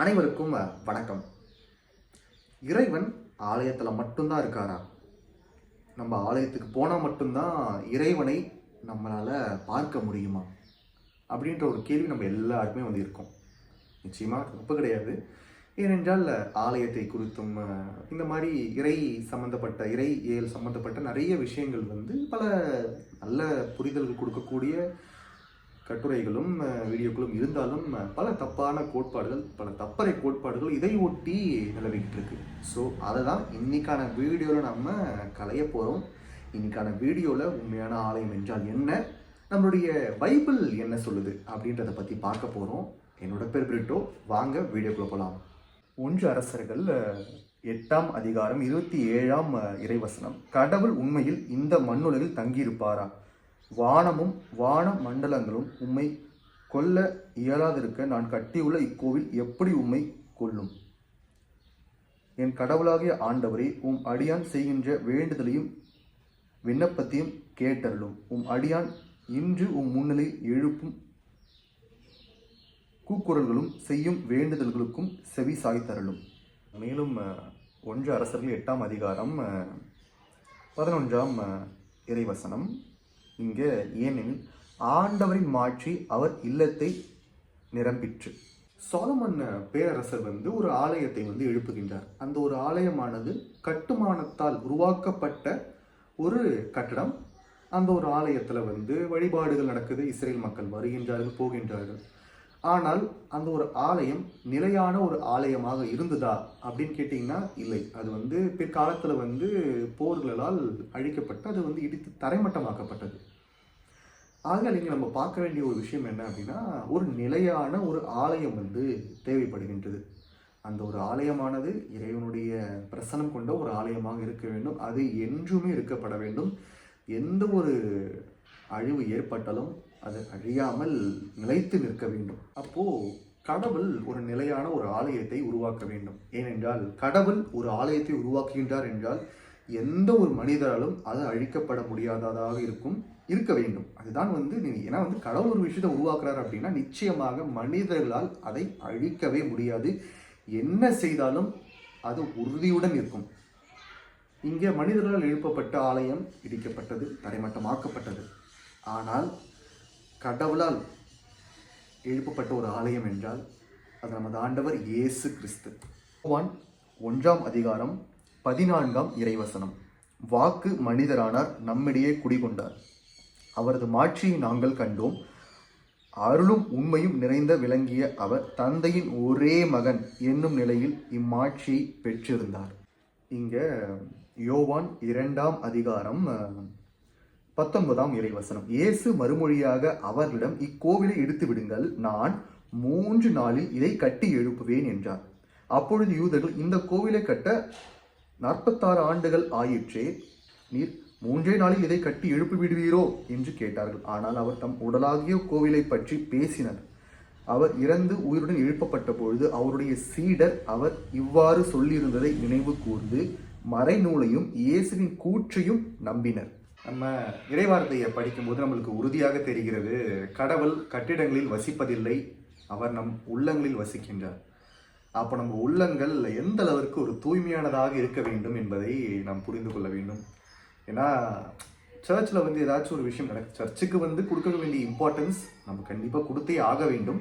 அனைவருக்கும் வணக்கம். இறைவன் ஆலயத்தில் மட்டும்தான் இருக்காரா? நம்ம ஆலயத்துக்கு போனால் மட்டும்தான் இறைவனை நம்மளால் பார்க்க முடியுமா? அப்படின்ற ஒரு கேள்வி நம்ம எல்லாருக்குமே வந்து இருக்கோம். நிச்சயமாக தப்பு கிடையாது. ஏனென்றால் ஆலயத்தை குறித்தும் இந்த மாதிரி இறை சம்மந்தப்பட்ட இறை ஏல் சம்மந்தப்பட்ட நிறைய விஷயங்கள் வந்து பல நல்ல புரிதல்கள் கொடுக்கக்கூடிய கட்டுரைகளும் வீடியோக்களும் இருந்தாலும் பல தப்பான கோட்பாடுகள் பல தப்பறை கோட்பாடுகள் இதை ஒட்டி நிலவிக்கிட்டு இருக்கு ஸோ அதை தான் இன்னைக்கான வீடியோவில் நம்ம கலைய போகிறோம் இன்னைக்கான வீடியோவில் உண்மையான ஆலயம் என்றால் என்ன? நம்மளுடைய பைபிள் என்ன சொல்லுது? அப்படின்றத பற்றி பார்க்க போகிறோம் என்னோட பேர் பிரிட்டோ. வாங்க வீடியோக்குள்ள போகலாம் ஒன்று அரசர்கள் எட்டாம் அதிகாரம் இருபத்தி ஏழாம் இறைவசனம். கடவுள் உண்மையில் இந்த மண்ணுலகில் தங்கியிருப்பாரா? வானமும் வான மண்டலங்களும் உம்மை கொல்ல இயலாதிருக்க நான் கட்டியுள்ள இக்கோவில் எப்படி உம்மை கொல்லும்? என் கடவுளாகிய ஆண்டவரே உம் அடியான் செய்கின்ற வேண்டுதலையும் விண்ணப்பத்தையும் கேட்டருளும். உம் அடியான் இன்று உம் முன்னிலை எழுப்பும் கூக்குரல்களும் செய்யும் வேண்டுதல்களுக்கும் செவி சாய்த்தருளும். மேலும் ஒன்று அரசர்கள் எட்டாம் அதிகாரம் பதினொன்றாம் இறைவசனம். இங்கே ஏனெனில் ஆண்டவரின் மாட்சி அவர் இல்லத்தை நிரம்பிற்று. சோலமன் பேரரசர் வந்து ஒரு ஆலயத்தை வந்து எழுப்புகின்றார். அந்த ஒரு ஆலயமானது கட்டுமானத்தால் உருவாக்கப்பட்ட ஒரு கட்டடம். அந்த ஒரு ஆலயத்தில் வந்து வழிபாடுகள் நடக்குது. இஸ்ரேல் மக்கள் வருகின்றார்கள் போகின்றார்கள். ஆனால் அந்த ஒரு ஆலயம் நிலையான ஒரு ஆலயமாக இருந்ததா? அப்படின்னு கேட்டிங்கன்னா இல்லை. அது வந்து பிற்காலத்தில் வந்து போர்களால் அழிக்கப்பட்டு அது வந்து இடித்து தரைமட்டமாக்கப்பட்டது. ஆக நீங்கள் நம்ம பார்க்க வேண்டிய ஒரு விஷயம் என்ன அப்படின்னா ஒரு நிலையான ஒரு ஆலயம் வந்து தேவைப்படுகின்றது. அந்த ஒரு ஆலயமானது இறைவனுடைய பிரசனம் கொண்ட ஒரு ஆலயமாக இருக்க வேண்டும். அது என்றுமே இருக்கப்பட வேண்டும். எந்த ஒரு அழிவு ஏற்பட்டாலும் அது அழியாமல் நிலைத்து நிற்க வேண்டும். அப்போ கடவுள் ஒரு நிலையான ஒரு ஆலயத்தை உருவாக்க வேண்டும். ஏனென்றால் கடவுள் ஒரு ஆலயத்தை உருவாக்குகின்றார் என்றால் எந்த ஒரு மனிதராலும் அது அழிக்கப்பட முடியாததாக இருக்கும் இருக்க வேண்டும். அதுதான் வந்து ஏன்னா வந்து கடவுள் ஒரு விஷயத்தை உருவாக்குறாரு அப்படின்னா நிச்சயமாக மனிதர்களால் அதை அழிக்கவே முடியாது. என்ன செய்தாலும் அது உறுதியுடன் இருக்கும். இங்கே மனிதர்களால் எழுப்பப்பட்ட ஆலயம் இடிக்கப்பட்டது தரைமட்டமாக்கப்பட்டது. ஆனால் கடவுளால் எழுப்பப்பட்ட ஒரு ஆலயம் என்றால் அது நமது ஆண்டவர் இயேசு கிறிஸ்து. ஒன் ஒன்றாம் அதிகாரம் பதினான்காம் இறைவசனம். வாக்கு மனிதரானார் நம்மிடையே குடிகொண்டார். அவரது மாட்சியை நாங்கள் கண்டோம். அருளும் உண்மையும் நிறைந்த விளங்கிய அவர் தந்தையின் ஒரே மகன் என்னும் நிலையில் இம்மாட்சியை பெற்றிருந்தார். இங்க யோவான் இரண்டாம் அதிகாரம் பத்தொன்பதாம் இறைவசனம். இயேசு மறுமொழியாக அவர்களிடம் இக்கோவிலை எடுத்து விடுங்கள் நான் மூன்று நாளில் இதை கட்டி எழுப்புவேன் என்றார். அப்பொழுது யூதர்கள் இந்த கோவிலை கட்ட நாற்பத்தாறு ஆண்டுகள் ஆயிற்றே நீர் மூன்றே நாளில் இதை கட்டி எழுப்பி விடுவீரோ? என்று கேட்டார்கள். ஆனால் அவர் தம் உடலாகிய கோவிலை பற்றி பேசினர். அவர் இறந்து உயிருடன் எழுப்பப்பட்ட பொழுது அவருடைய சீடர் அவர் இவ்வாறு சொல்லியிருந்ததை நினைவு கூர்ந்து மறைநூலையும் இயேசுவின் கூற்றையும் நம்பினர். நம்ம இறைவார்த்தையை படிக்கும்போது நம்மளுக்கு உறுதியாக தெரிகிறது கடவுள் கட்டிடங்களில் வசிப்பதில்லை அவர் நம் உள்ளங்களில் வசிக்கின்றார். அப்போ நம்ம உள்ளங்கள் எந்த அளவிற்கு ஒரு தூய்மையானதாக இருக்க வேண்டும் என்பதை நாம் புரிந்து கொள்ள வேண்டும். ஏன்னா சர்ச்சில் வந்து ஏதாச்சும் ஒரு விஷயம் நடக்கு சர்ச்சுக்கு வந்து கொடுக்க வேண்டிய இம்பார்ட்டன்ஸ் நம்ம கண்டிப்பாக கொடுத்தே ஆக வேண்டும்.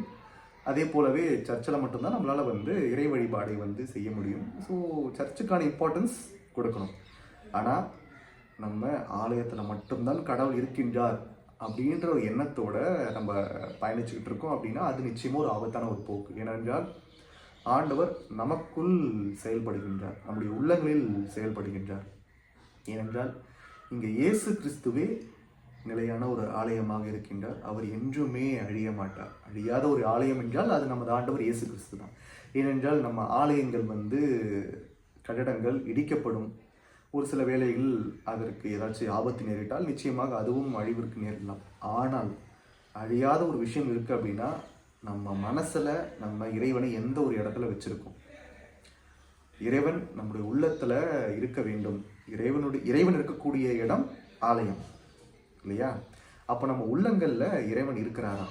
அதே போலவே சர்ச்சில் மட்டும்தான் நம்மளால் வந்து இறை வழிபாடை வந்து செய்ய முடியும். ஸோ சர்ச்சுக்கான இம்பார்ட்டன்ஸ் கொடுக்கணும். ஆனால் நம்ம ஆலயத்தில் மட்டும்தான் கடவுள் இருக்கின்றார் அப்படின்ற ஒரு எண்ணத்தோட நம்ம பயணிச்சுக்கிட்டு இருக்கோம் அப்படின்னா அது நிச்சயமாக ஒரு ஆபத்தான ஒரு போக்கு. ஏனென்றால் ஆண்டவர் நமக்குள் செயல்படுகின்றார். நம்முடைய உள்ளங்களில் செயல்படுகின்றார். ஏனென்றால் இங்கே இயேசு கிறிஸ்துவே நிலையான ஒரு ஆலயமாக இருக்கின்றார். அவர் என்றுமே அழிய மாட்டார். அழியாத ஒரு ஆலயம் என்றால் அது நமது ஆண்டவர் இயேசு கிறிஸ்து தான் ஏனென்றால் நம்ம ஆலயங்கள் வந்து கட்டடங்கள் இடிக்கப்படும். ஒரு சில வேளைகள் அதற்கு ஏதாச்சும் ஆபத்து நேரிட்டால் நிச்சயமாக அதுவும் அழிவிற்கு நேரிடலாம். ஆனால் அழியாத ஒரு விஷயம் இருக்குது அப்படின்னா நம்ம மனசில் நம்ம இறைவனை எந்த ஒரு இடத்துல வச்சுருக்கோம்? இறைவன் நம்முடைய உள்ளத்தில் இருக்க வேண்டும். இறைவனுடைய இறைவன் இருக்கக்கூடிய இடம் ஆலயம். இல்லையா? அப்போ நம்ம உள்ளங்களில் இறைவன் இருக்கிறாரா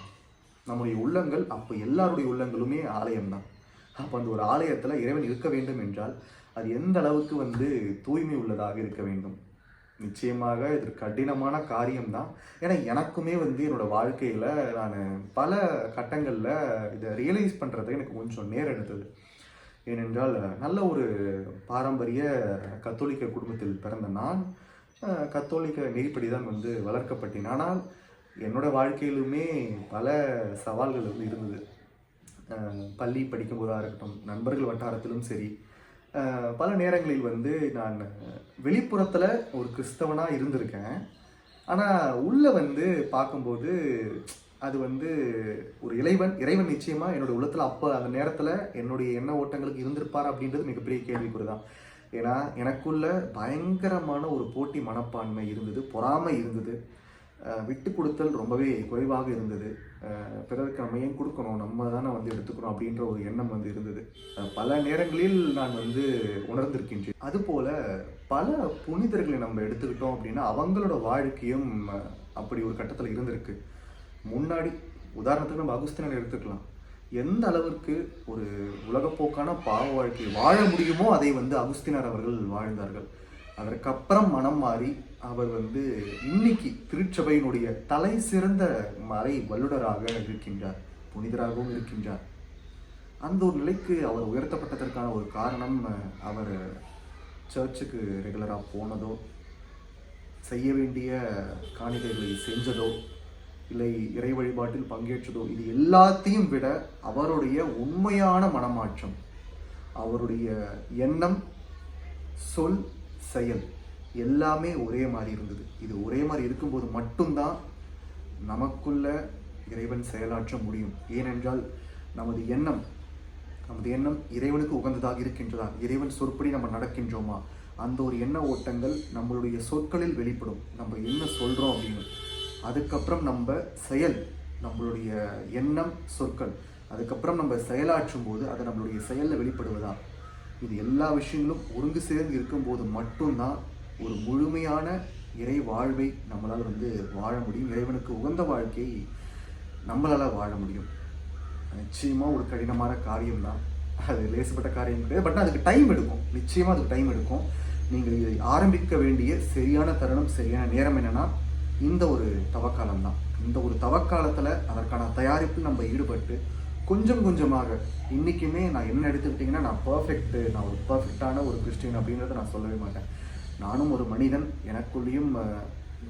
நம்முடைய உள்ளங்கள் அப்போ எல்லாருடைய உள்ளங்களுமே ஆலயம்தான். அப்போ அந்த ஒரு ஆலயத்தில் இறைவன் இருக்க வேண்டும் என்றால் அது எந்த அளவுக்கு வந்து தூய்மை உள்ளதாக இருக்க வேண்டும்? நிச்சயமாக இது கடினமான காரியம்தான். ஏன்னா எனக்குமே வந்து என்னோடய வாழ்க்கையில் நான் பல கட்டங்களில் இதை ரியலைஸ் பண்ணுறது எனக்கு கொஞ்சம் நேரம் எடுத்தது ஏனென்றால் நல்ல ஒரு பாரம்பரிய கத்தோலிக்க குடும்பத்தில் பிறந்த நான் கத்தோலிக்க நெறிப்படி தான் வந்து வளர்க்கப்பட்டேன். ஆனால் என்னோடய வாழ்க்கையிலுமே பல சவால்கள் வந்து இருந்தது. பள்ளி படிக்கும்போதாக இருக்கட்டும் நண்பர்கள் வட்டாரத்திலும் சரி பல நேரங்களில் வந்து நான் வெளிப்புறத்தில் ஒரு கிறிஸ்தவனாக இருந்திருக்கேன். ஆனால் உள்ளே வந்து பார்க்கும்போது அது வந்து ஒரு இறைவன் இறைவன் நிச்சயமாக என்னோடய உள்ளத்தில் அப்போ அந்த நேரத்தில் என்னுடைய எண்ண ஓட்டங்களுக்கு இருந்திருப்பார் அப்படின்றது மிகப்பெரிய கேள்விக்குறி தான் ஏன்னா எனக்குள்ள பயங்கரமான ஒரு போட்டி மனப்பான்மை இருந்தது பொறாமை இருந்தது. விட்டு கொடுத்தல் ரொம்பவே குறைவாக இருந்தது. பிறருக்கு நம்ம ஏன் கொடுக்கணும்? நம்ம தானே வந்து எடுத்துக்கணும் அப்படின்ற ஒரு எண்ணம் வந்து இருந்தது. பல நேரங்களில் நான் வந்து உணர்ந்திருக்கின்றேன். அதுபோல பல புனிதர்களை நம்ம எடுத்துக்கிட்டோம் அப்படின்னா அவங்களோட வாழ்க்கையும் அப்படி ஒரு கட்டத்தில் இருந்திருக்கு. முன்னாடி உதாரணத்துக்கு நம்ம அகுஸ்தினர் எடுத்துக்கலாம். எந்த அளவிற்கு ஒரு உலகப்போக்கான பாவ வாழ்க்கை வாழ முடியுமோ அதை வந்து அகுஸ்தினர் அவர்கள் வாழ்ந்தார்கள். அதற்கப்புறம் மனம் மாறி அவர் வந்து இன்னைக்கு திருச்சபையினுடைய தலை சிறந்த மறை வல்லுனராக இருக்கின்றார் புனிதராகவும் இருக்கின்றார். அந்த ஒரு நிலைக்கு அவர் உயர்த்தப்பட்டதற்கான ஒரு காரணம் அவர் சர்ச்சுக்கு ரெகுலராக போனதோ செய்ய வேண்டிய காணிகைகளை செஞ்சதோ இல்லை இறை வழிபாட்டில் பங்கேற்றதோ இது எல்லாத்தையும் விட அவருடைய உண்மையான மனமாற்றம் அவருடைய எண்ணம் சொல் செயல். எல்லாமே ஒரே மாதிரி இருந்தது. இது ஒரே மாதிரி இருக்கும்போது மட்டும்தான் நமக்குள்ள இறைவன் செயலாற்ற முடியும். ஏனென்றால் நமது எண்ணம் நமது எண்ணம் இறைவனுக்கு உகந்ததாக இருக்கின்றதா இறைவன் சொற்படி நம்ம நடக்கின்றோமா? அந்த ஒரு எண்ண ஓட்டங்கள் நம்மளுடைய சொற்களில் வெளிப்படும். நம்ம என்ன சொல்கிறோம் அப்படின்னு. அதுக்கப்புறம் நம்ம செயல் நம்மளுடைய எண்ணம் சொற்கள். அதுக்கப்புறம் நம்ம செயலாற்றும் போது அது நம்மளுடைய செயலில் வெளிப்படுவதா? இது எல்லா விஷயங்களும் ஒருங்கு சேர்ந்து இருக்கும்போது மட்டும்தான் ஒரு முழுமையான இறை வாழ்வை நம்மளால் வந்து வாழ முடியும். இறைவனுக்கு உகந்த வாழ்க்கையை நம்மளால் வாழ முடியும். நிச்சயமாக ஒரு கடினமான காரியம் தான் அது லேசுப்பட்ட காரியம் கிடையாது. பட் அதுக்கு டைம் எடுக்கும். நிச்சயமாக அதுக்கு டைம் எடுக்கும். நீங்கள் இதை ஆரம்பிக்க வேண்டிய சரியான தருணம் சரியான நேரம் என்னன்னா இந்த ஒரு தவக்காலம் தான் இந்த ஒரு தவக்காலத்தில் அதற்கான தயாரிப்பில் நம்ம ஈடுபட்டு கொஞ்சம் கொஞ்சமாக. இன்றைக்குமே நான் என்ன எடுத்துக்கிட்டிங்கன்னா நான் பர்ஃபெக்ட்டு நான் ஒரு பர்ஃபெக்டான ஒரு கிறிஸ்டின் அப்படின்றத நான் சொல்லவே மாட்டேன். நானும் ஒரு மனிதன். எனக்குள்ளேயும்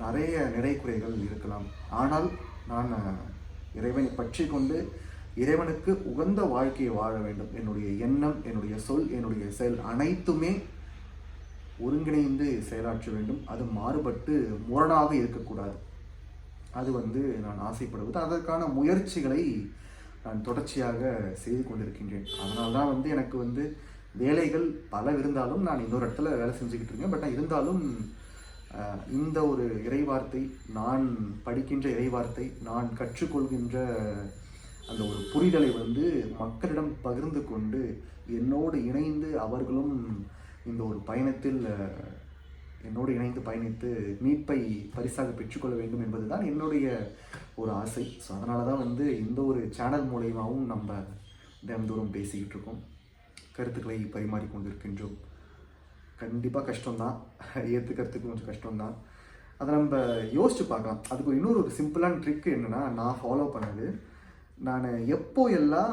நிறைய நிறை குறைகள் இருக்கலாம். ஆனால் நான் இறைவனை பற்றி கொண்டு இறைவனுக்கு உகந்த வாழ்க்கையை வாழ வேண்டும். என்னுடைய எண்ணம் என்னுடைய சொல் என்னுடைய செயல் அனைத்துமே ஒருங்கிணைந்து செயலாற்ற வேண்டும். அது மாறுபட்டு முரணாக இருக்கக்கூடாது. அது வந்து நான் ஆசைப்படுவது. அதற்கான முயற்சிகளை நான் தொடர்ச்சியாக செய்து கொண்டிருக்கின்றேன். அதனால தான் வந்து எனக்கு வந்து வேலைகள் பல இருந்தாலும் நான் இன்னொரு இடத்துல வேலை செஞ்சுக்கிட்டு இருக்கேன். பட் இருந்தாலும் இந்த ஒரு இறைவார்த்தை நான் படிக்கின்ற இறைவார்த்தை நான் கற்றுக்கொள்கின்ற அந்த ஒரு புரிதலை வந்து மக்களிடம் பகிர்ந்து கொண்டு என்னோடு இணைந்து அவர்களும் இந்த ஒரு பயணத்தில் என்னோடு இணைந்து பயணித்து மீட்பை பரிசாக பெற்றுக்கொள்ள வேண்டும் என்பதுதான் என்னுடைய ஒரு ஆசை. ஸோ அதனால தான் வந்து இந்த ஒரு சேனல் மூலயமாவும் நம்ம தினந்தோறும் பேசிக்கிட்டு இருக்கோம். கருத்துக்களை பரிமாறிக்கொண்டிருக்கின்றோம். கண்டிப்பாக கஷ்டம்தான். ஏற்றுக்கிறதுக்கு கொஞ்சம் கஷ்டம்தான். அதை நம்ம யோசிச்சு பார்க்கலாம். அதுக்கு இன்னொரு ஒரு சிம்பிளான ட்ரிக் என்னென்னா நான் ஃபாலோ பண்ணது. நான் எப்போ எல்லாம்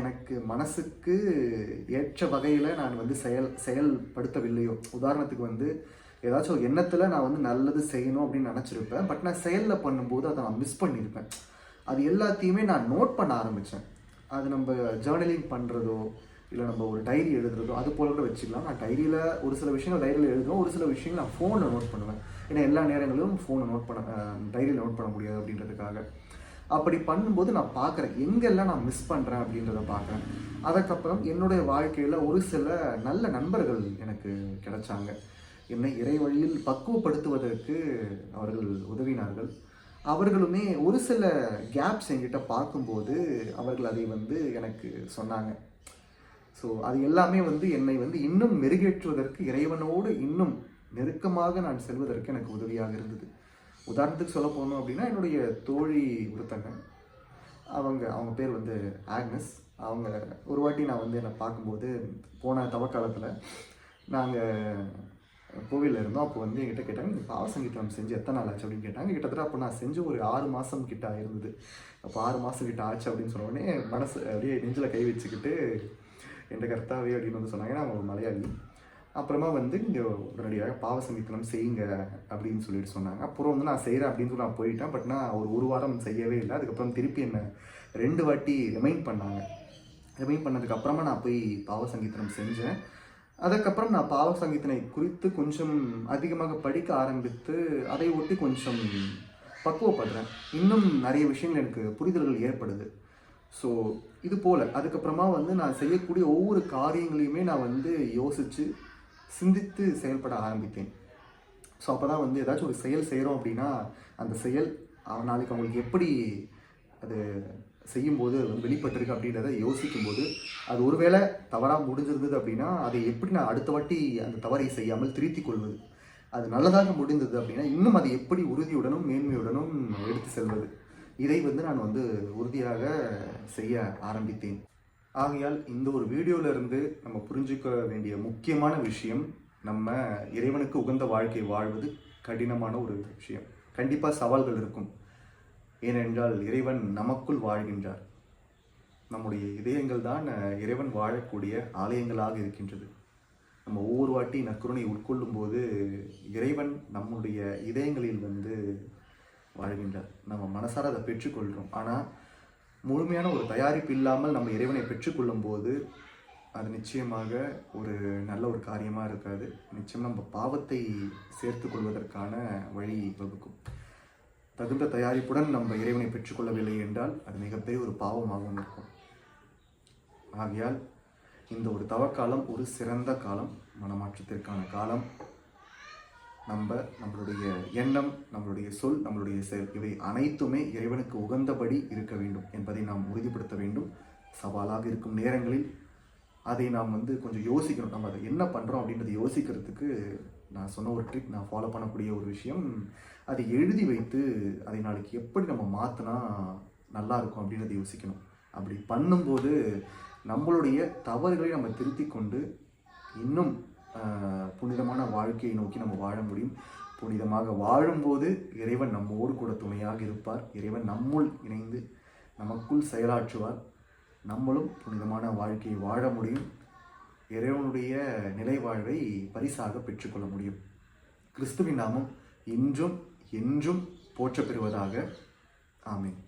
எனக்கு மனசுக்கு ஏற்ற வகையில் நான் வந்து செயல் செயல்படுத்தவில்லையோ உதாரணத்துக்கு வந்து ஏதாச்சும் ஒரு எண்ணத்தில் நான் வந்து நல்லது செய்யணும் அப்படின்னு நினச்சிருப்பேன். பட் நான் செயலில் பண்ணும்போது அதை நான் மிஸ் பண்ணியிருப்பேன். அது எல்லாத்தையுமே நான் நோட் பண்ண ஆரம்பித்தேன் அது நம்ம ஜேர்னலிங் பண்ணுறதோ இல்லை நம்ம ஒரு டைரி எழுதுறதோ அது போல கூட வச்சுக்கலாம். நான் டைரியில் ஒரு சில விஷயங்கள் டைரியில் எழுதுவோம் ஒரு சில விஷயங்கள் நான் ஃபோனில் நோட் பண்ணுவேன். ஏன்னா எல்லா நேரங்களிலும் ஃபோனை நோட் பண்ண டைரியில் நோட் பண்ண முடியாது அப்படின்றதுக்காக. அப்படி பண்ணும்போது நான் பார்க்குறேன். எங்கெல்லாம் நான் மிஸ் பண்ணுறேன் அப்படின்றத பார்க்குறேன். அதுக்கப்புறம் என்னுடைய வாழ்க்கையில் ஒரு சில நல்ல நண்பர்கள் எனக்கு கிடைச்சாங்க. என்னை இறை வழியில் பக்குவப்படுத்துவதற்கு அவர்கள் உதவினார்கள். அவர்களுமே ஒரு சில கேப்ஸ் என்கிட்ட பார்க்கும்போது அவர்கள் அதை வந்து எனக்கு சொன்னாங்க. ஸோ அது எல்லாமே வந்து என்னை வந்து இன்னும் மெருகேற்றுவதற்கு இறைவனோடு இன்னும் நெருக்கமாக நான் செல்வதற்கு எனக்கு உதவியாக இருந்தது. உதாரணத்துக்கு சொல்ல போனோம் அப்படின்னா என்னுடைய தோழி ஒருத்தங்க அவங்க அவங்க பேர் வந்து ஆக்னஸ். அவங்க ஒரு வாட்டி நான் வந்து என்னை பார்க்கும்போது போன தவக்காலத்தில் நாங்கள் கோவிலில் இருந்தோம். அப்போ வந்து என்கிட்ட கேட்டாங்க இந்த பாவ சங்கீதம் செஞ்சு எத்தனை நாள் ஆச்சு? அப்படின்னு கேட்டாங்க. கிட்டத்தட்ட அப்போ நான் செஞ்சு ஒரு ஆறு மாதம் கிட்ட இருந்தது அப்போ ஆறு மாதம் கிட்ட ஆச்சு அப்படின்னு சொன்னோடனே மனசு அப்படியே நெஞ்சில் கை வச்சுக்கிட்டு என் கர்த்தாவே அப்படின்னு வந்து சொன்னாங்க. நான் ஒரு மலையாளி. அப்புறமா வந்து இங்கே உடனடியாக பாவ சங்கீதனம் செய்யுங்க அப்படின்னு சொல்லிட்டு சொன்னாங்க. அப்புறம் வந்து நான் செய்கிறேன் அப்படின்னு சொல்லி நான் போயிட்டேன். பட் நான் ஒரு ஒரு வாரம் செய்யவே இல்லை. அதுக்கப்புறம் திருப்பி என்னை ரெண்டு வாட்டி ரிமைண்ட் பண்ணாங்க. ரிமைண்ட் பண்ணதுக்கப்புறமா நான் போய் பாவ சங்கீதனம் செஞ்சேன். அதுக்கப்புறம் நான் பாவ சங்கீதனை குறித்து கொஞ்சம் அதிகமாக படிக்க ஆரம்பித்து அதை ஒட்டி கொஞ்சம் பக்குவப்படுறேன். இன்னும் நிறைய விஷயங்கள் எனக்கு புரிதல்கள் ஏற்படுது. ஸோ இது போல். அதுக்கப்புறமா வந்து நான் செய்யக்கூடிய ஒவ்வொரு காரியங்களையுமே நான் வந்து யோசித்து சிந்தித்து செயல்பட ஆரம்பித்தேன். ஸோ அப்போ தான் வந்து ஏதாச்சும் ஒரு செயல் செய்கிறோம் அப்படின்னா அந்த செயல் நாளைக்கு அவங்களுக்கு எப்படி அது செய்யும்போது அது வந்து வெளிப்பட்டிருக்கு அப்படின்றத யோசிக்கும்போது அது ஒருவேளை தவறாக முடிஞ்சிருந்தது அப்படின்னா அதை எப்படி நான் அடுத்த வாட்டி அந்த தவறை செய்யாமல் திருத்திக் கொள்வது? அது நல்லதாக முடிந்தது அப்படின்னா இன்னும் அதை எப்படி உறுதியுடனும் மேன்மையுடனும் எடுத்து செல்வது? இதை வந்து நான் வந்து உறுதியாக செய்ய ஆரம்பித்தேன். ஆகையால் இந்த ஒரு வீடியோவிலிருந்து நம்ம புரிஞ்சுக்க வேண்டிய முக்கியமான விஷயம் நம்ம இறைவனுக்கு உகந்த வாழ்க்கை வாழ்வது கடினமான ஒரு விஷயம். கண்டிப்பாக சவால்கள் இருக்கும். ஏனென்றால் இறைவன் நமக்குள் வாழ்கின்றார். நம்முடைய இதயங்கள் தான் இறைவன் வாழக்கூடிய ஆலயங்களாக இருக்கின்றது. நம்ம ஒவ்வொரு வாட்டி நற்கருணை உட்கொள்ளும் போது இறைவன் நம்முடைய இதயங்களில் வந்து வாழ்கின்றார். நம்ம மனசார அதை பெற்றுக்கொள்கிறோம் ஆனால் முழுமையான ஒரு தயாரிப்பு இல்லாமல் நம்ம இறைவனை பெற்றுக்கொள்ளும் போது அது நிச்சயமாக ஒரு நல்ல ஒரு காரியமாக இருக்காது. நிச்சயம் நம்ம பாவத்தை சேர்த்து கொள்வதற்கான வழி வகுக்கும். தகுந்த தயாரிப்புடன் நம்ம இறைவனை பெற்றுக்கொள்ளவில்லை என்றால் அது மிகப்பெரிய ஒரு பாவமாகவும் இருக்கும். ஆகையால் இந்த ஒரு தவக்காலம் ஒரு சிறந்த காலம் மனமாற்றத்திற்கான காலம். நம்ம நம்மளுடைய எண்ணம் நம்மளுடைய சொல் நம்மளுடைய செயல் இவை அனைத்துமே இறைவனுக்கு உகந்தபடி இருக்க வேண்டும் என்பதை நாம் உறுதிப்படுத்த வேண்டும். சவாலாக இருக்கும் நேரங்களில் அதை நாம் வந்து கொஞ்சம் யோசிக்கணும். நம்ம அதை என்ன பண்ணுறோம் அப்படின்றத யோசிக்கிறதுக்கு நான் சொன்ன ஒரு ட்ரிக் நான் ஃபாலோ பண்ணக்கூடிய ஒரு விஷயம் அதை எழுதி வைத்து அதை நாளைக்கு எப்படி நம்ம மாற்றினா நல்லா இருக்கும் அப்படின்றத யோசிக்கணும். அப்படி பண்ணும்போது நம்மளுடைய தவறுகளை நம்ம திருத்தி கொண்டு இன்னும் புனிதமான வாழ்க்கையை நோக்கி நம்ம வாழ முடியும். புனிதமாக வாழும்போது இறைவன் நம்மோடு கூட துணையாக இருப்பார். இறைவன் நம்முள் இணைந்து நமக்குள் செயலாற்றுவார். நம்மளும் புனிதமான வாழ்க்கையை வாழ முடியும். இறைவனுடைய நிலை வாழ்வை பரிசாக பெற்றுக்கொள்ள முடியும். கிறிஸ்துவின் நாமம் இன்றும் என்றும் போற்றப்பெறுவதாக. ஆமீன்.